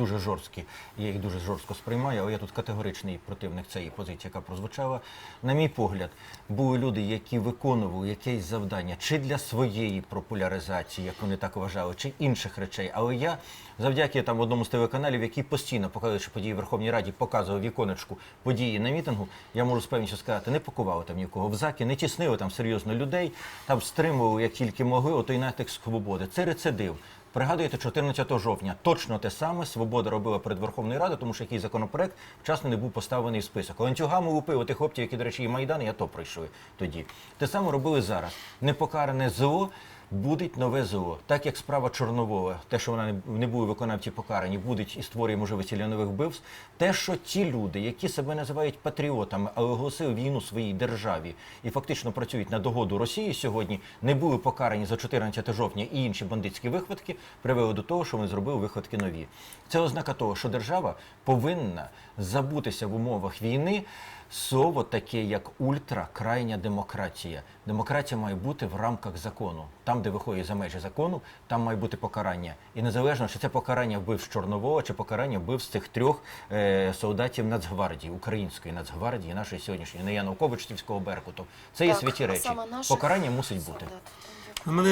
дуже жорсткі, я їх дуже жорстко сприймаю, але я тут категоричний противник цієї позиції, яка прозвучала. На мій погляд, були люди, які виконували якесь завдання чи для своєї популяризації, як вони так вважали, чи інших речей. Але я завдяки там одному з телеканалів, який постійно показуючи події в Верховній Раді, показував віконечку події на мітингу, я можу з певністю сказати, не пакували там нікого в заки, не тіснили там серйозно людей, там стримували як тільки могли, отой натиск свободи. Це рецидив. Пригадуєте, 14 жовтня точно те саме свобода робила перед Верховною Радою, тому що який законопроект вчасно не був поставлений в список. Ланцюгами лупив тих хлопців, які, до речі, і Майдан, і АТО пройшли тоді. Те саме робили зараз. Непокаране зло. Буде нове зло, так як справа Чорновола, те, що вона не- не були виконавці покарані, буде і створює можливості для нових вбивств. Те, що ті люди, які себе називають патріотами, але оголосили війну своїй державі і фактично працюють на догоду Росії сьогодні, не були покарані за 14 жовтня і інші бандитські вихватки, привели до того, що вони зробили вихватки нові. Це ознака того, що держава повинна забутися в умовах війни. Слово таке, як ультракрайня демократія. Демократія має бути в рамках закону. Там, де виходить за межі закону, там має бути покарання. І незалежно, чи це покарання вбив з Чорнового, чи покарання вбив з цих трьох е, солдатів Нацгвардії, української Нацгвардії, нашої сьогоднішньої, не Януковичівського Беркуту. Це є святі речі. Покарання мусить бути. У мене